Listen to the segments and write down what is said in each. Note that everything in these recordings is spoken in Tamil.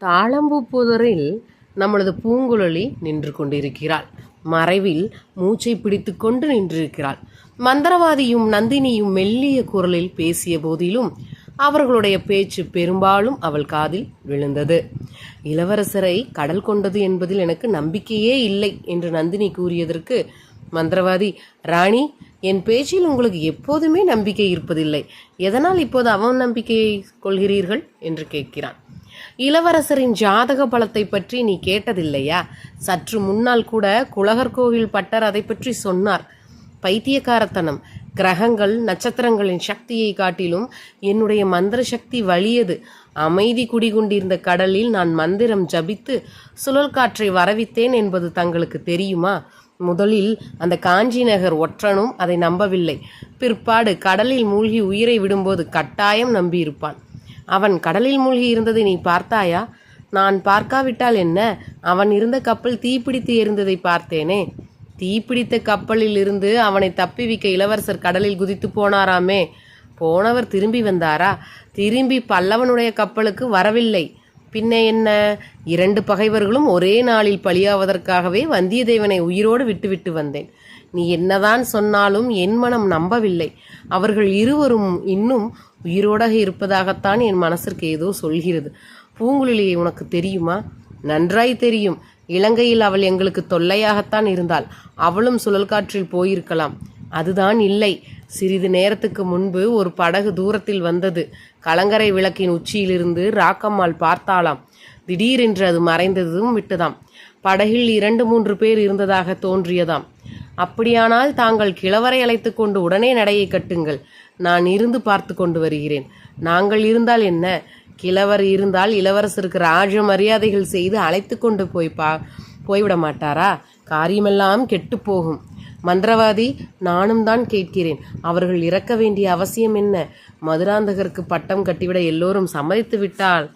தாளம்பூ புதரில் நம்மளது பூங்குழலி நின்று கொண்டிருக்கிறாள். மறைவில் மூச்சை பிடித்து கொண்டு நின்றிருக்கிறாள். மந்திரவாதியும் நந்தினியும் மெல்லிய குரலில் பேசிய போதிலும் அவர்களுடைய பேச்சு பெரும்பாலும் அவள் காதில் விழுந்தது. இளவரசரை கடல் கொண்டது என்பதில் எனக்கு நம்பிக்கையே இல்லை என்று நந்தினி கூறியதற்கு மந்திரவாதி ராணி என் பேச்சில் உங்களுக்கு எப்போதுமே நம்பிக்கை இருப்பதில்லை. எதனால் இப்போது அவன் நம்பிக்கையை கொள்கிறீர்கள்? என்று கேட்கிறான். இளவரசரின் ஜாதக பலத்தை பற்றி நீ கேட்டதில்லையா? சற்று முன்னால் கூட குலகர் கோவில் பட்டர் அதை பற்றி சொன்னார். பைத்தியக்காரத்தனம். கிரகங்கள் நட்சத்திரங்களின் சக்தியை காட்டிலும் என்னுடைய மந்திர சக்தி வலியது. அமைதி குடிகொண்டிருந்த கடலில் நான் மந்திரம் ஜபித்து சுழல் காற்றை வரவித்தேன் என்பது தங்களுக்கு தெரியுமா? முதலில் அந்த காஞ்சி நகர் ஒற்றனும் அதை நம்பவில்லை. பிற்பாடு கடலில் மூழ்கி உயிரை விடும்போது கட்டாயம் நம்பியிருப்பான். அவன் கடலில் மூழ்கி இருந்ததை நீ பார்த்தாயா? நான் பார்க்காவிட்டால் என்ன? அவன் இருந்த கப்பல் தீப்பிடித்து எரிந்ததை பார்த்தேனே. தீப்பிடித்த கப்பலில் இருந்து அவனை தப்பிவிக்க இளவரசர் கடலில் குதித்து போனாராமே. போனவர் திரும்பி வந்தாரா? திரும்பி பல்லவனுடைய கப்பலுக்கு வரவில்லை. பின்ன என்ன? இரண்டு பகைவர்களும் ஒரே நாளில் பலியாவதற்காகவே வந்தியத்தேவனை உயிரோடு விட்டுவிட்டு வந்தேன். நீ என்னதான் சொன்னாலும் என் மனம் நம்பவில்லை. அவர்கள் இருவரும் இன்னும் உயிரோடாக இருப்பதாகத்தான் என் மனசிற்கு ஏதோ சொல்கிறது. பூங்குழலியை உனக்கு தெரியுமா? நன்றாய் தெரியும். இலங்கையில் அவள் எங்களுக்கு தொல்லையாகத்தான் இருந்தாள். அவளும் சுழல் காற்றில் போயிருக்கலாம். அதுதான் இல்லை. சிறிது நேரத்துக்கு முன்பு ஒரு படகு தூரத்தில் வந்தது. கலங்கரை விளக்கின் உச்சியிலிருந்து ராக்கம்மாள் பார்த்தாளாம். திடீரென்று அது மறைந்ததும் விட்டதாம். படகில் இரண்டு மூன்று பேர் இருந்ததாக தோன்றியதாம். அப்படியானால் தாங்கள் கிழவரை அழைத்து கொண்டு உடனே நடையை கட்டுங்கள். நான் இருந்து பார்த்து கொண்டு வருகிறேன். நாங்கள் இருந்தால் என்ன? கிழவர் இருந்தால் இளவரசருக்கு ராஜ மரியாதைகள் செய்து அழைத்து கொண்டு போய் பா போய்விட மாட்டாரா? காரியமெல்லாம் கெட்டு போகும். மந்திரவாதி நானும் தான் கேட்கிறேன். அவர்கள் இறக்க வேண்டிய அவசியம் என்ன? மதுராந்தகருக்கு பட்டம் கட்டிவிட எல்லோரும் சம்மதித்து விட்டால்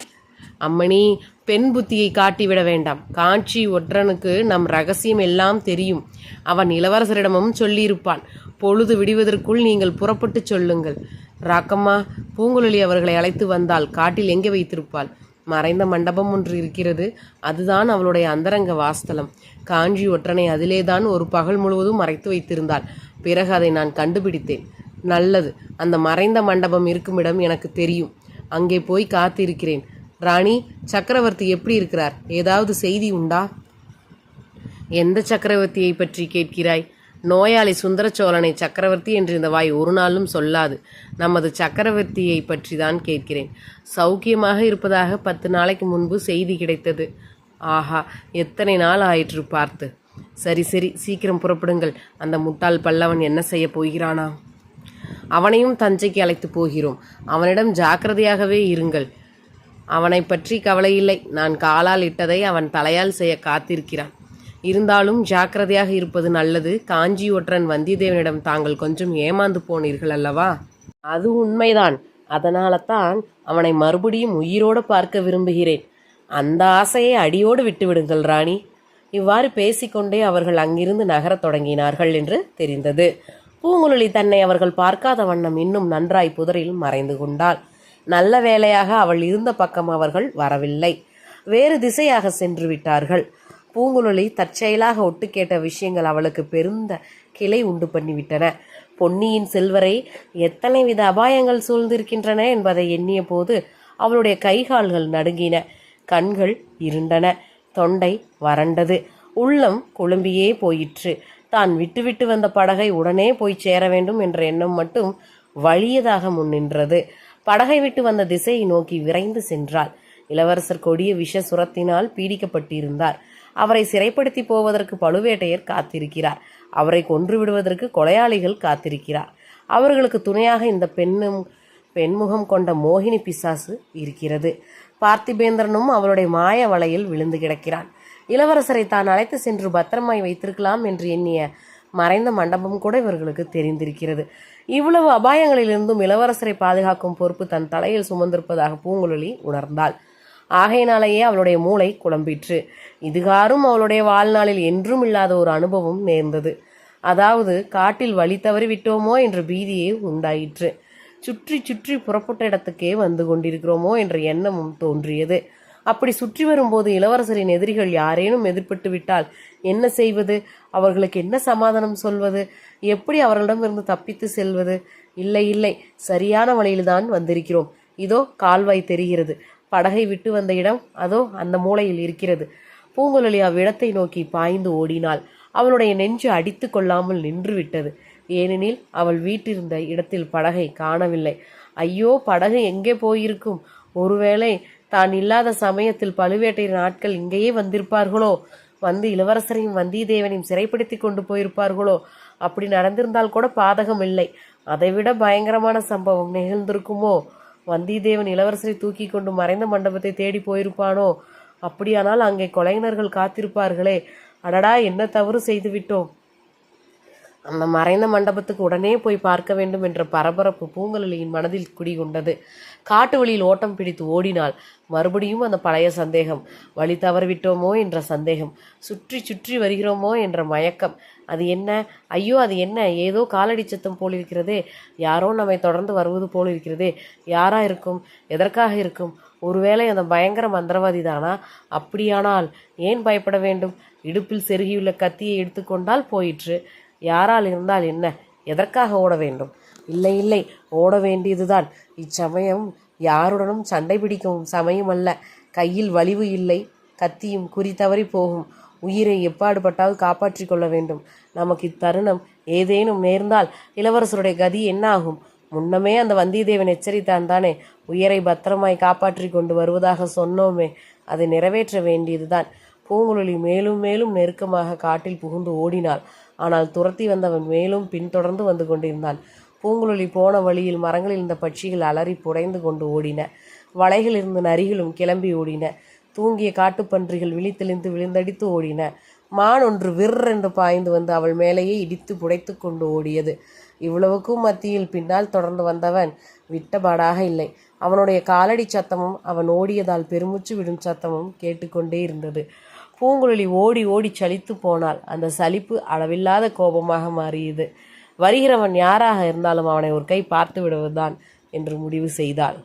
அம்மணி பெண் புத்தியை காட்டிவிட வேண்டாம். காஞ்சி ஒற்றனுக்கு நம் ரகசியம் எல்லாம் தெரியும். அவன் இளவரசரிடமும் சொல்லியிருப்பான். பொழுது விடுவதற்குள் நீங்கள் புறப்பட்டு சொல்லுங்கள். ராக்கம்மா பூங்குழலி அவர்களை அழைத்து வந்தால் காட்டில் எங்கே வைத்திருப்பாள்? மறைந்த மண்டபம் ஒன்று இருக்கிறது. அதுதான் அவளுடைய அந்தரங்க வாஸ்தலம். காஞ்சி ஒற்றனை அதிலேதான் ஒரு பகல் முழுவதும் மறைத்து வைத்திருந்தாள். பிறகு அதை நான் கண்டுபிடித்தேன். நல்லது. அந்த மறைந்த மண்டபம் இருக்கும் இடம் எனக்கு தெரியும். அங்கே போய் காத்திருக்கிறேன். ராணி சக்கரவர்த்தி எப்படி இருக்கிறார்? ஏதாவது செய்தி உண்டா? எந்த சக்கரவர்த்தியை பற்றி கேட்கிறாய்? நோயாளி சுந்தரச்சோழனை சக்கரவர்த்தி என்று இந்த வாய் ஒரு நாளும் சொல்லாது. நமது சக்கரவர்த்தியை பற்றி தான் கேட்கிறேன். சௌக்கியமாக இருப்பதாக பத்து நாளைக்கு முன்பு செய்தி கிடைத்தது. ஆஹா எத்தனை நாள் ஆயிற்று பார்த்து. சரி சரி சீக்கிரம் புறப்படுங்கள். அந்த முட்டாள் பல்லவன் என்ன செய்ய போகிறானா? அவனையும் தஞ்சைக்கு அழைத்து போகிறோம். அவனிடம் ஜாக்கிரதையாகவே இருங்கள். அவனை பற்றி கவலையில்லை நான் காலால் இட்டதை அவன் தலையால் செய்ய காத்திருக்கிறான். இருந்தாலும் ஜாக்கிரதையாக இருப்பது நல்லது. காஞ்சி ஒற்றன் வந்தியத்தேவனிடம் தாங்கள் கொஞ்சம் ஏமாந்து போனீர்கள் அல்லவா? அது உண்மைதான். அதனால தான் அவனை மறுபடியும் உயிரோடு பார்க்க விரும்புகிறேன். அந்த ஆசையை அடியோடு விட்டுவிடுங்கள் ராணி. இவ்வாறு பேசிக்கொண்டே அவர்கள் அங்கிருந்து நகரத் தொடங்கினார்கள் என்று தெரிந்தது. பூங்குழலி தன்னை அவர்கள் பார்க்காத வண்ணம் இன்னும் நன்றாய் புதரில் மறைந்து கொண்டாள். நல்ல வேளையாக அவள் இருந்த பக்கம் அவர்கள் வரவில்லை. வேறு திசையாக சென்று விட்டார்கள். பூங்குழலி தற்செயலாக ஒட்டு கேட்ட விஷயங்கள் அவளுக்கு பெருந்த கிளை உண்டு பண்ணிவிட்டன. பொன்னியின் செல்வரை எத்தனை வித அபாயங்கள் சூழ்ந்திருக்கின்றன என்பதை எண்ணிய போது அவளுடைய கைகால்கள் நடுங்கின. கண்கள் இருண்டன. தொண்டை வறண்டது. உள்ளம் குழம்பியே போயிற்று. தான் விட்டுவிட்டு வந்த படகை உடனே போய் சேர வேண்டும் என்ற எண்ணம் மட்டும் வலியதாக முன்னின்றது. படகை விட்டு வந்த திசையை நோக்கி விரைந்து சென்றாள். இளவரசர் கொடிய விஷ சுரத்தினால் பீடிக்கப்பட்டிருந்தார். அவரை சிறைப்படுத்தி போவதற்கு பழுவேட்டையர் காத்திருக்கிறார். அவரை கொன்று விடுவதற்கு கொலையாளிகள் காத்திருக்கிறார். அவர்களுக்கு துணையாக இந்த பெண்ணும் பெண்முகம் கொண்ட மோகினி பிசாசு இருக்கிறது. பார்த்திபேந்திரனும் அவளுடைய மாய வலையில் விழுந்து கிடக்கிறான். இளவரசரை தான் அழைத்து சென்று பத்திரமாய் வைத்திருக்கலாம் என்று எண்ணிய மறைந்த மண்டபம் கூட இவர்களுக்கு தெரிந்திருக்கிறது. இவ்வளவு அபாயங்களிலிருந்தும் இளவரசரை பாதுகாக்கும் பொறுப்பு தன் தலையில் சுமந்திருப்பதாக பூங்குழலி உணர்ந்தாள். ஆகையினாலேயே அவளுடைய மூளை குழம்பிற்று. இதுகாரும் அவளுடைய வாழ்நாளில் என்றும் இல்லாத ஒரு அனுபவம் நேர்ந்தது. அதாவது காட்டில் வழி தவறி விட்டோமோ என்ற பீதியே உண்டாயிற்று. சுற்றி சுற்றி புறப்பட்ட இடத்துக்கே வந்து கொண்டிருக்கிறோமோ என்ற எண்ணமும் தோன்றியது. அப்படி சுற்றி வரும்போது இளவரசரின் எதிரிகள் யாரேனும் எதிர்பட்டு விட்டால் என்ன செய்வது? அவர்களுக்கு என்ன சமாதானம் சொல்வது? எப்படி அவர்களிடமிருந்து தப்பித்து செல்வது? இல்லை இல்லை. சரியான வழியில்தான் வந்திருக்கிறோம். இதோ கால்வாய் தெரிகிறது. படகை விட்டு வந்த இடம் அதோ அந்த மூலையில் இருக்கிறது. பூங்குழலி அவ்விடத்தை நோக்கி பாய்ந்து ஓடினாள். அவளுடைய நெஞ்சு அடித்து கொள்ளாமல் நின்று விட்டது ஏனெனில் அவள் வீட்டிருந்த இடத்தில் படகை காணவில்லை. ஐயோ படகு எங்கே போயிருக்கும்? ஒருவேளை தான் இல்லாத சமயத்தில் பழுவேட்டையின் ஆட்கள் இங்கேயே வந்திருப்பார்களோ? வந்து இளவரசரையும் வந்தியத்தேவனையும் சிறைப்படுத்தி கொண்டு போயிருப்பார்களோ? அப்படி நடந்திருந்தால் கூட பாதகம் இல்லை. அதைவிட பயங்கரமான சம்பவம் நிகழ்ந்திருக்குமோ? வந்தியத்தேவன் இளவரசரை தூக்கி கொண்டு மறைந்த மண்டபத்தை தேடி போயிருப்பானோ? அப்படியானால் அங்கே கொலைஞர்கள் காத்திருப்பார்களே. அடடா என்ன தவறு செய்துவிட்டோம்? அந்த மறைந்த மண்டபத்துக்கு உடனே போய் பார்க்க வேண்டும் என்ற பரபரப்பு பூங்குழலியின் மனதில் குடிகொண்டது. காட்டு வழியில் ஓட்டம் பிடித்து ஓடினாள் மறுபடியும் அந்த பழைய சந்தேகம் வழி தவறிவிட்டோமோ என்ற சந்தேகம் சுற்றி சுற்றி வருகிறோமோ என்ற மயக்கம். அது என்ன? ஐயோ அது என்ன? ஏதோ காலடி சத்தம் போல் இருக்கிறதே யாரோ நம்மை தொடர்ந்து வருவது போல் இருக்கிறதே யாரா இருக்கும்? எதற்காக இருக்கும்? ஒருவேளை அந்த பயங்கர மந்திரவாதி தானா அப்படியானால் ஏன் பயப்பட வேண்டும்? இடுப்பில் செருகியுள்ள கத்தியை எடுத்துக்கொண்டால் போயிற்று. யாரால் இருந்தால் என்ன? எதற்காக ஓட வேண்டும்? இல்லை இல்லை ஓட வேண்டியதுதான். இச்சமயம் யாருடனும் சண்டை பிடிக்கும் சமயம் அல்ல. கையில் வலிவு இல்லை கத்தியும் குறி தவறி போகும். உயிரை எப்பாடுபட்டாவது காப்பாற்றிக் கொள்ள வேண்டும். நமக்கு இத்தருணம் ஏதேனும் நேர்ந்தால் இளவரசருடைய கதி என்ன ஆகும் முன்னமே அந்த வந்தியத்தேவன் எச்சரித்தான் தானே. உயிரை பத்திரமாய் காப்பாற்றி கொண்டு வருவதாக சொன்னோமே. அதை நிறைவேற்ற வேண்டியதுதான். பூங்குழலி மேலும் மேலும் நெருக்கமாக காட்டில் புகுந்து ஓடினாள். ஆனால் துரத்தி வந்தவன் மேலும் பின்தொடர்ந்து வந்து கொண்டிருந்தான். பூங்குழலி போன வழியில் மரங்களில் இருந்த பட்சிகள் அலறி புடைந்து கொண்டு ஓடின. வலைகள் இருந்த நரிகளும் கிளம்பி ஓடின. தூங்கிய காட்டுப்பன்றிகள் விழித்தெளிந்து விழுந்தடித்து ஓடின. மான் ஒன்று விற்றென்று பாய்ந்து வந்து அவள் மேலேயே இடித்து புடைத்து கொண்டு ஓடியது. இவ்வளவுக்கும் மத்தியில் பின்னால் தொடர்ந்து வந்தவன் விட்டபாடாக இல்லை. அவனுடைய காலடி சத்தமும் அவன் ஓடியதால் பெருமூச்சு விடும் சத்தமும் கேட்டுக்கொண்டே இருந்தது. பூங்குழலி ஓடி ஓடி சலித்து போனாள். அந்த சலிப்பு அளவில்லாத கோபமாக மாறியது. வருகிறவன் யாராக இருந்தாலும் அவனை ஒரு கை பார்த்து விடுவதுதான் என்று முடிவு செய்தாள்.